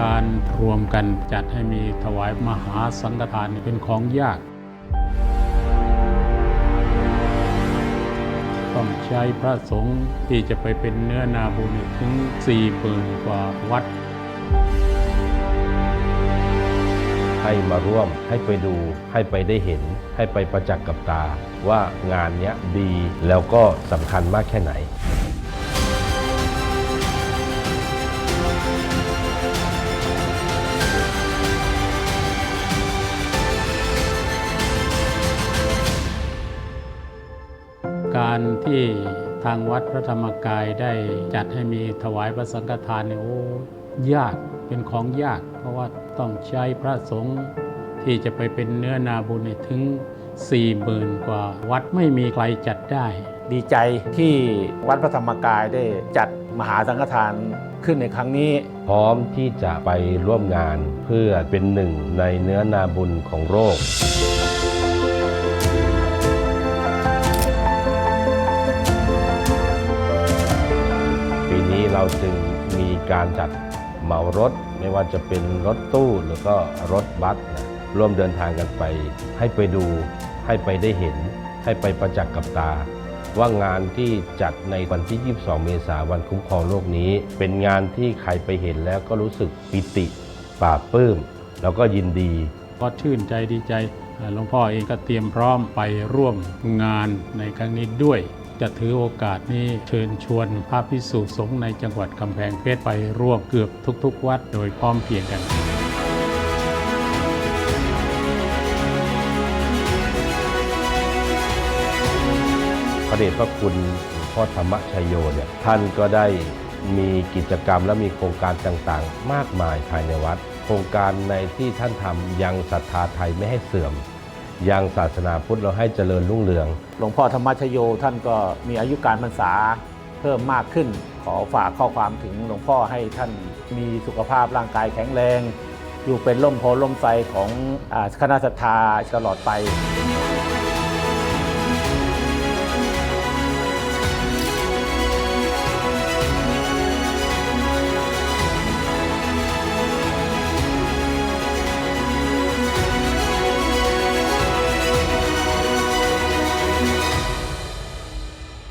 การรวมกันจัดให้มีถวายมหาสังฆทานเป็นของยาก ต้องใช้พระสงฆ์ที่จะไปเป็นเนื้อนาบุญถึง4ี่หมื่นกว่าวัด ให้มาร่วมให้ไปดูให้ไปได้เห็น ให้ไปประจักษ์กับตาว่างานนี้ดีแล้วก็สำคัญมากแค่ไหน การที่ทางวัดพระธรรมกายได้จัดให้มีถวายพระสังฆทานเนี่ยโอ้ยากเป็นของยาก เพราะว่าต้องใช้พระสงฆ์ที่จะไปเป็นเนื้อนาบุญเนี่ยถึง4ี่หมื่นกว่าวัดไม่มีใครจัดได้ ดีใจที่วัดพระธรรมกายได้จัดมหาสังฆทานขึ้นในครั้งนี้ พร้อมที่จะไปร่วมงานเพื่อเป็นหนึ่งในเนื้อนาบุญของโรค เราจึงมีการจัดเหมารถ ไม่ว่าจะเป็นรถตู้หรือก็รถบัสนะร่วมเดินทางกันไป ให้ไปดู ให้ไปได้เห็น ให้ไปประจักษ์กับตา ว่างานที่จัดในวันที่ 22 เมษายนวันคุ้มครองโลกนี้ เป็นงานที่ใครไปเห็นแล้วก็รู้สึกปิติปลาบปลื้มแล้วก็ยินดีก็ชื่นใจดีใจหลวงพ่อเองก็เตรียมพร้อมไปร่วมงานในครั้งนี้ด้วย จะถือโอกาสนี้เชิญชวนพระพิสุสงฆ์ในจังหวัดกำแพงเพชรไปร่วมเกือบทุกๆ วัดโดยพร้อมเพรียงกันพระเดชพระคุณพ่อธรรมชยโยเนี่ยท่านก็ได้มีกิจกรรมและมีโครงการต่างๆ มากมายภายในวัด โครงการในที่ท่านทำยังศรัทธาไทยไม่ให้เสื่อม ยังศาสนาพุทธเราให้เจริญรุ่งเรือง หลวงพ่อธรรมชโยท่านก็มีอายุการพรรษาเพิ่มมากขึ้น ขอฝากข้อความถึงหลวงพ่อให้ท่านมีสุขภาพร่างกายแข็งแรง อยู่เป็นล่มโพล่มไทรของอคณะศรัทธาตลอดไป